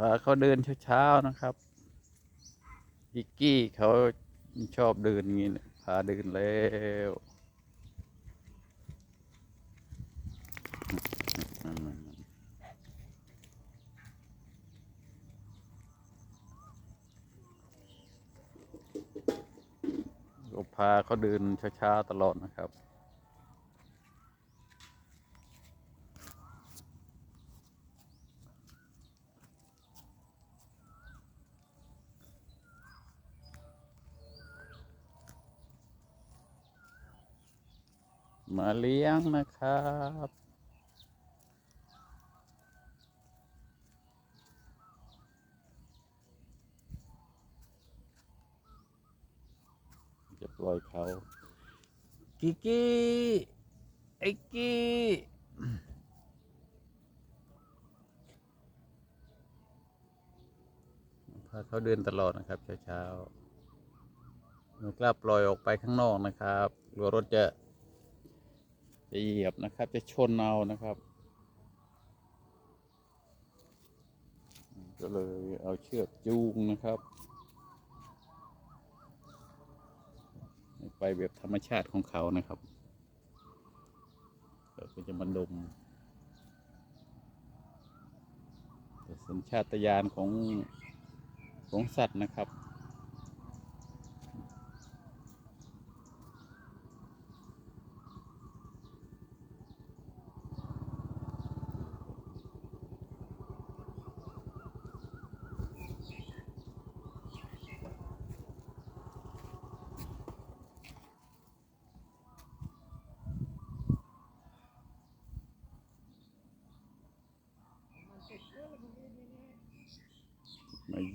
พาเขาเดินเช้าๆนะครับกิกกี้เขาชอบเดินอย่างนี้พาเดินแล้วก็พาเขาเดินช้าๆตลอดนะครับ มาเลี้ยงนะครับ จะปล่อยเขากิกกี้ไอ้กี้พาเขาเดินตลอดนะครับเช้าๆไม่กล้าปล่อยออกไปข้างนอกนะครับกลัวรถจะ จะเหยียบนะครับ จะชนเอานะครับ ก็เลยเอาเชือกจูงนะครับ ไปแบบธรรมชาติของเขานะครับเราก็จะมาดมสัญชาตญาณของของสัตว์นะครับ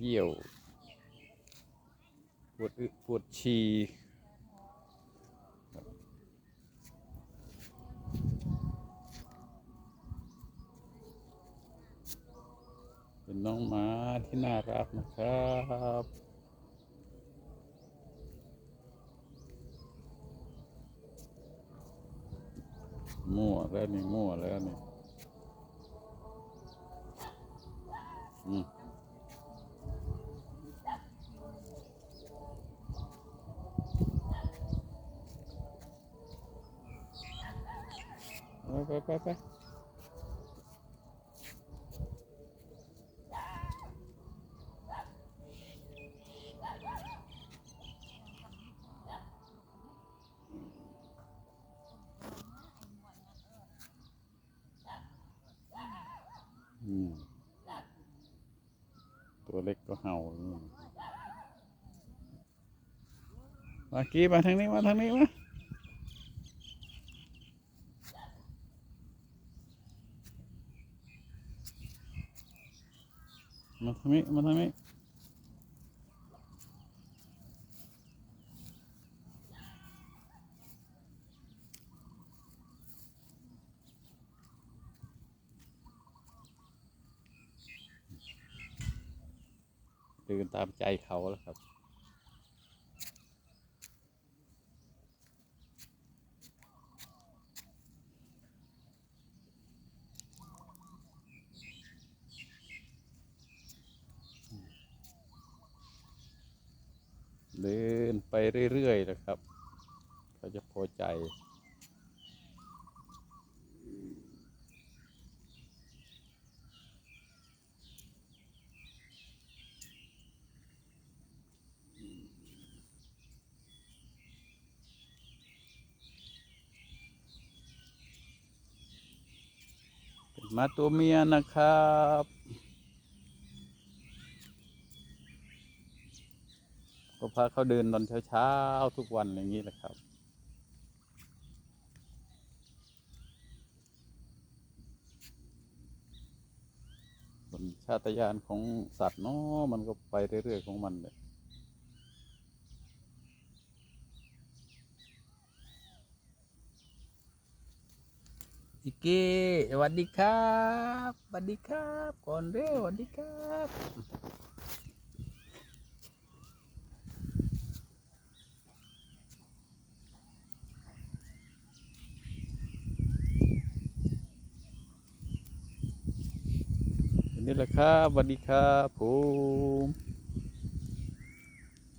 เยี่ยว ปวดอึปวดฉี่เป็นน้องหมาที่น่ารักนะครับมั่วแล้วนี่มั่วแล้วนี่ ไปไปไปไปอืมตัวเล็กก็เห่าอืมมากี้มาทางนี้มาทางนี้มา มาทางนี้มาทางนี้เดินตามใจเขาแล้วครับ เดินไปเรื่อยๆนะครับ เขาจะพอใจ มาตัวเมียนะครับ ก็พาเขาเดินตอนเช้าๆทุกวันอย่างนี้แหละครับสัญชาตญาณของสัตว์เนาะมันก็ไปเรื่อยๆของมันเลยอิกกี้สวัสดีครับสวัสดีครับ ก่อนเร็วสวัสดีครับ นี่แหละครับสวัสดีครับผม